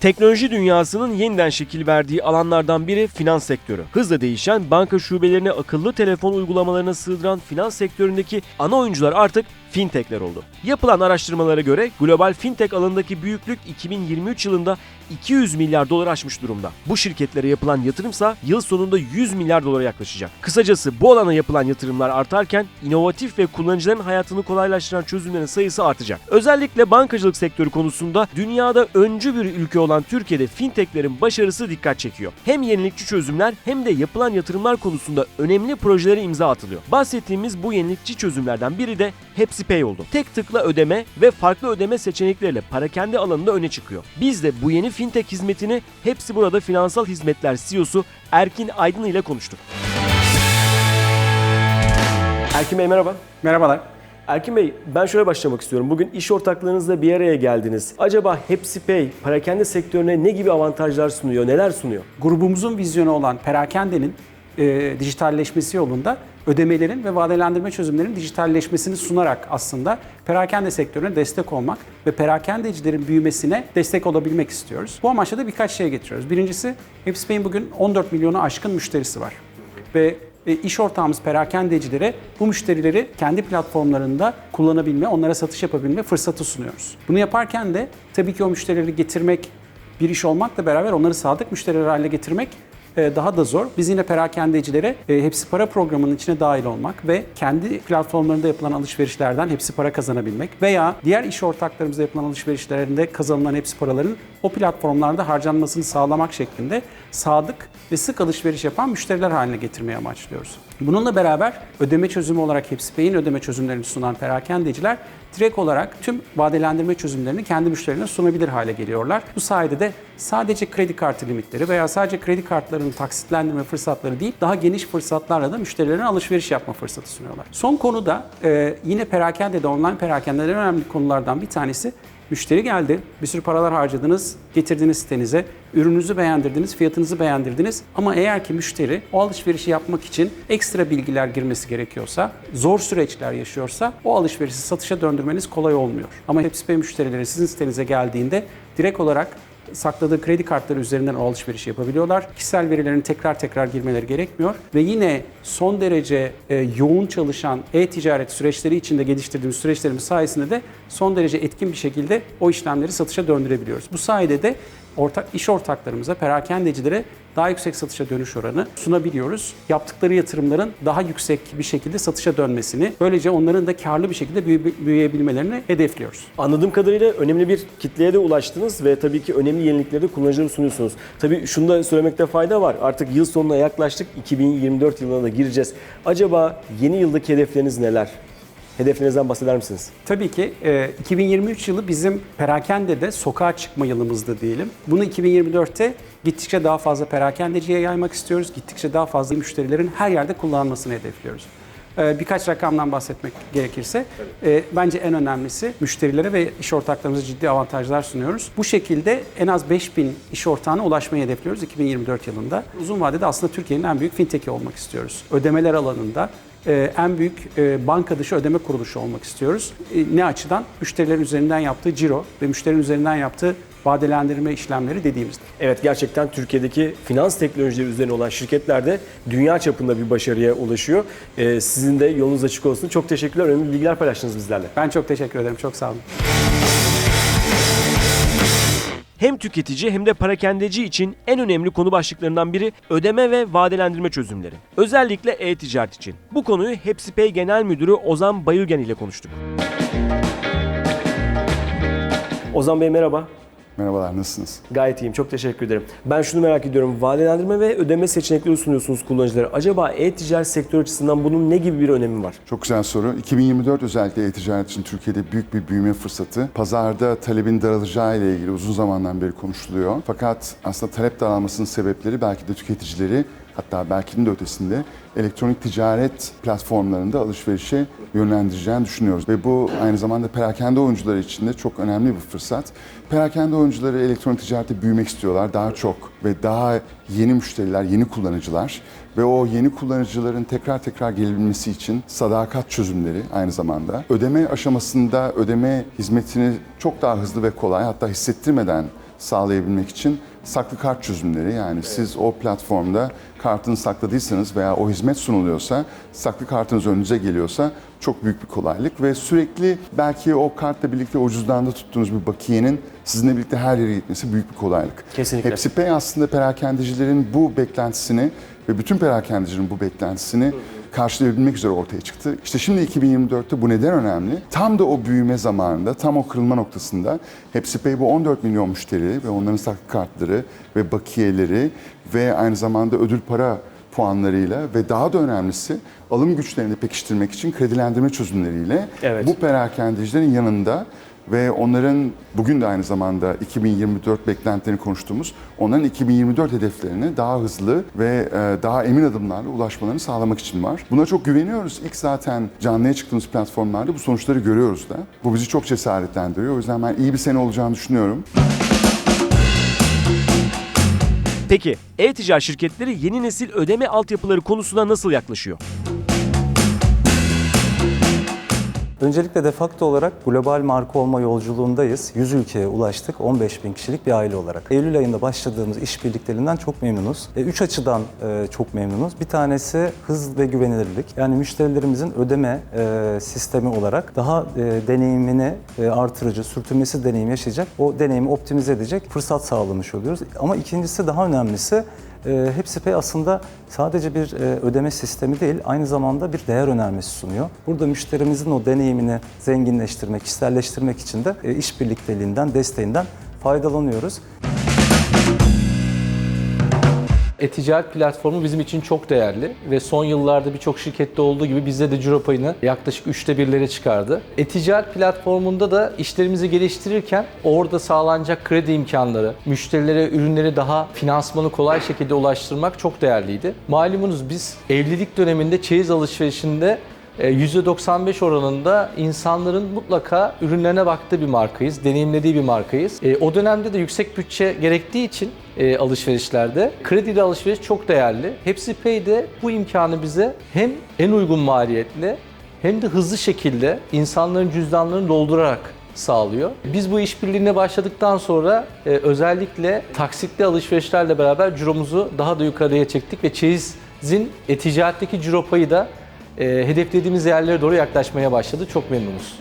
Teknoloji dünyasının yeniden şekil verdiği alanlardan biri finans sektörü. Hızla değişen banka şubelerine akıllı telefon uygulamalarına sığdıran finans sektöründeki ana oyuncular artık fintechler oldu. Yapılan araştırmalara göre global fintech alanındaki büyüklük 2023 yılında 200 milyar dolar aşmış durumda. Bu şirketlere yapılan yatırımsa yıl sonunda 100 milyar dolara yaklaşacak. Kısacası bu alana yapılan yatırımlar artarken inovatif ve kullanıcıların hayatını kolaylaştıran çözümlerin sayısı artacak. Özellikle bankacılık sektörü konusunda dünyada öncü bir ülke olan Türkiye'de fintechlerin başarısı dikkat çekiyor. Hem yenilikçi çözümler hem de yapılan yatırımlar konusunda önemli projelere imza atılıyor. Bahsettiğimiz bu yenilikçi çözümlerden biri de HepsiPay oldu. Tek tıkla ödeme ve farklı ödeme seçenekleriyle parakende alanında öne çıkıyor. Biz de bu yeni fintech hizmetini Hepsi Burada Finansal Hizmetler CEO'su Erkin Aydın ile konuştuk. Erkin Bey merhaba. Merhabalar. Erkin Bey ben şöyle başlamak istiyorum. Bugün iş ortaklarınızla bir araya geldiniz. Acaba HepsiPay parakende sektörüne ne gibi avantajlar sunuyor, neler sunuyor? Grubumuzun vizyonu olan perakendenin e, dijitalleşmesi yolunda ödemelerin ve vadelendirme çözümlerinin dijitalleşmesini sunarak aslında perakende sektörüne destek olmak ve perakendecilerin büyümesine destek olabilmek istiyoruz. Bu amaçla da birkaç şey getiriyoruz. Birincisi HepsiPay'in bugün 14 milyonu aşkın müşterisi var. Ve e, iş ortağımız perakendecilere bu müşterileri kendi platformlarında kullanabilme, onlara satış yapabilme fırsatı sunuyoruz. Bunu yaparken de tabii ki o müşterileri getirmek bir iş olmakla beraber onları sadık müşteriler haline getirmek daha da zor. Biz yine perakendecilere e, Hepsi Para programının içine dahil olmak ve kendi platformlarında yapılan alışverişlerden hepsi para kazanabilmek veya diğer iş ortaklarımızla yapılan alışverişlerinde kazanılan hepsi paraların o platformlarda harcanmasını sağlamak şeklinde sadık ve sık alışveriş yapan müşteriler haline getirmeyi amaçlıyoruz. Bununla beraber ödeme çözümü olarak HepsiPay'in ödeme çözümlerini sunan perakendeciler direkt olarak tüm vadelendirme çözümlerini kendi müşterilerine sunabilir hale geliyorlar. Bu sayede de sadece kredi kartı limitleri veya sadece kredi kartlarının taksitlendirme fırsatları değil, daha geniş fırsatlarla da müşterilerine alışveriş yapma fırsatı sunuyorlar. Son konuda e, yine perakende de online perakendelerin önemli konulardan bir tanesi Müşteri geldi, bir sürü paralar harcadınız, getirdiniz sitenize, ürününüzü beğendirdiniz, fiyatınızı beğendirdiniz. Ama eğer ki müşteri o alışverişi yapmak için ekstra bilgiler girmesi gerekiyorsa, zor süreçler yaşıyorsa o alışverişi satışa döndürmeniz kolay olmuyor. Ama HepsiPay müşterileri sizin sitenize geldiğinde direkt olarak sakladığı kredi kartları üzerinden o alışverişi yapabiliyorlar. Kişisel verilerini tekrar tekrar girmeleri gerekmiyor ve yine son derece e, yoğun çalışan e-ticaret süreçleri içinde geliştirdiğimiz süreçlerimiz sayesinde de son derece etkin bir şekilde o işlemleri satışa döndürebiliyoruz. Bu sayede de ortak iş ortaklarımıza, perakendecilere daha yüksek satışa dönüş oranı sunabiliyoruz. Yaptıkları yatırımların daha yüksek bir şekilde satışa dönmesini, böylece onların da karlı bir şekilde büyü- büyüyebilmelerini hedefliyoruz. Anladığım kadarıyla önemli bir kitleye de ulaştınız ve tabii ki önemli yenilikleri de kullanıcılara sunuyorsunuz. Tabii şunu da söylemekte fayda var. Artık yıl sonuna yaklaştık. 2024 yılına da gireceğiz. Acaba yeni yıldaki hedefleriniz neler? Hedeflerinizden bahseder misiniz? Tabii ki e, 2023 yılı bizim perakendede sokağa çıkma yılımızdı diyelim. Bunu 2024'te gittikçe daha fazla perakendeciye yaymak istiyoruz. Gittikçe daha fazla müşterilerin her yerde kullanmasını hedefliyoruz. E, Birkaç rakamdan bahsetmek gerekirse, e, bence en önemlisi müşterilere ve iş ortaklarımıza ciddi avantajlar sunuyoruz. Bu şekilde en az 5000 iş ortağına ulaşmayı hedefliyoruz 2024 yılında. Uzun vadede aslında Türkiye'nin en büyük fintech'i olmak istiyoruz. Ödemeler alanında e, en büyük e, banka dışı ödeme kuruluşu olmak istiyoruz. E, Ne açıdan? Müşterilerin üzerinden yaptığı ciro ve müşterinin üzerinden yaptığı vadelendirme işlemleri dediğimizde. Evet gerçekten Türkiye'deki finans teknolojileri üzerine olan şirketlerde dünya çapında bir başarıya ulaşıyor. Ee, sizin de yolunuz açık olsun. Çok teşekkürler. Önemli bilgiler paylaştınız bizlerle. Ben çok teşekkür ederim. Çok sağ olun. Hem tüketici hem de parakendeci için en önemli konu başlıklarından biri ödeme ve vadelendirme çözümleri. Özellikle e-ticaret için. Bu konuyu HepsiPay Genel Müdürü Ozan Bayülgen ile konuştuk. Ozan Bey merhaba. Merhabalar, nasılsınız? Gayet iyiyim. Çok teşekkür ederim. Ben şunu merak ediyorum. Vadelendirme ve ödeme seçenekleri sunuyorsunuz kullanıcılara. Acaba e-ticaret sektörü açısından bunun ne gibi bir önemi var? Çok güzel soru. 2024 özellikle e-ticaret için Türkiye'de büyük bir büyüme fırsatı. Pazarda talebin daralacağı ile ilgili uzun zamandan beri konuşuluyor. Fakat aslında talep daralmasının sebepleri belki de tüketicileri hatta belki de ötesinde elektronik ticaret platformlarında alışverişe yönlendireceğini düşünüyoruz. Ve bu aynı zamanda perakende oyuncuları için de çok önemli bir fırsat. Perakende oyuncuları elektronik ticarette büyümek istiyorlar daha çok ve daha yeni müşteriler, yeni kullanıcılar ve o yeni kullanıcıların tekrar tekrar gelebilmesi için sadakat çözümleri aynı zamanda ödeme aşamasında ödeme hizmetini çok daha hızlı ve kolay hatta hissettirmeden sağlayabilmek için saklı kart çözümleri yani siz o platformda kartını sakladıysanız veya o hizmet sunuluyorsa saklı kartınız önünüze geliyorsa çok büyük bir kolaylık ve sürekli belki o kartla birlikte o cüzdanda tuttuğunuz bir bakiyenin sizinle birlikte her yere gitmesi büyük bir kolaylık. Kesinlikle. Hepsi Pay aslında perakendecilerin bu beklentisini ve bütün perakendecilerin bu beklentisini karşılayabilmek üzere ortaya çıktı. İşte şimdi 2024'te bu neden önemli? Tam da o büyüme zamanında, tam o kırılma noktasında Hepsi Pay bu 14 milyon müşteri ve onların saklı kartları ve bakiyeleri ve aynı zamanda ödül para puanlarıyla ve daha da önemlisi alım güçlerini pekiştirmek için kredilendirme çözümleriyle Evet. bu perakendecilerin yanında ve onların bugün de aynı zamanda 2024 beklentilerini konuştuğumuz onların 2024 hedeflerine daha hızlı ve e, daha emin adımlarla ulaşmalarını sağlamak için var. Buna çok güveniyoruz. İlk zaten canlıya çıktığımız platformlarda bu sonuçları görüyoruz da. Bu bizi çok cesaretlendiriyor. O yüzden ben iyi bir sene olacağını düşünüyorum. Peki e-ticaret şirketleri yeni nesil ödeme altyapıları konusuna nasıl yaklaşıyor? Öncelikle de facto olarak global marka olma yolculuğundayız. 100 ülkeye ulaştık. 15 bin kişilik bir aile olarak. Eylül ayında başladığımız işbirliklerinden çok memnunuz. E, üç açıdan e, çok memnunuz. Bir tanesi hız ve güvenilirlik. Yani müşterilerimizin ödeme e, sistemi olarak daha e, deneyimini e, artırıcı, sürtünmesi deneyim yaşayacak, o deneyimi optimize edecek fırsat sağlamış oluyoruz. Ama ikincisi daha önemlisi e, Hepsi Pay aslında sadece bir e, ödeme sistemi değil, aynı zamanda bir değer önermesi sunuyor. Burada müşterimizin o deneyimini zenginleştirmek, kişiselleştirmek için de e, iş birlikteliğinden, desteğinden faydalanıyoruz. E-ticaret platformu bizim için çok değerli ve son yıllarda birçok şirkette olduğu gibi bizde de ciro payını yaklaşık üçte birlere çıkardı. E-ticaret platformunda da işlerimizi geliştirirken orada sağlanacak kredi imkanları, müşterilere ürünleri daha finansmanı kolay şekilde ulaştırmak çok değerliydi. Malumunuz biz evlilik döneminde çeyiz alışverişinde %95 oranında insanların mutlaka ürünlerine baktığı bir markayız, deneyimlediği bir markayız. E, o dönemde de yüksek bütçe gerektiği için e, alışverişlerde krediyle alışveriş çok değerli. Hepsi Pay'de bu imkanı bize hem en uygun maliyetle hem de hızlı şekilde insanların cüzdanlarını doldurarak sağlıyor. Biz bu işbirliğine başladıktan sonra e, özellikle taksitli alışverişlerle beraber ciromuzu daha da yukarıya çektik ve çeyizin e, ticaretteki ciro payı da e, hedeflediğimiz yerlere doğru yaklaşmaya başladı. Çok memnunuz.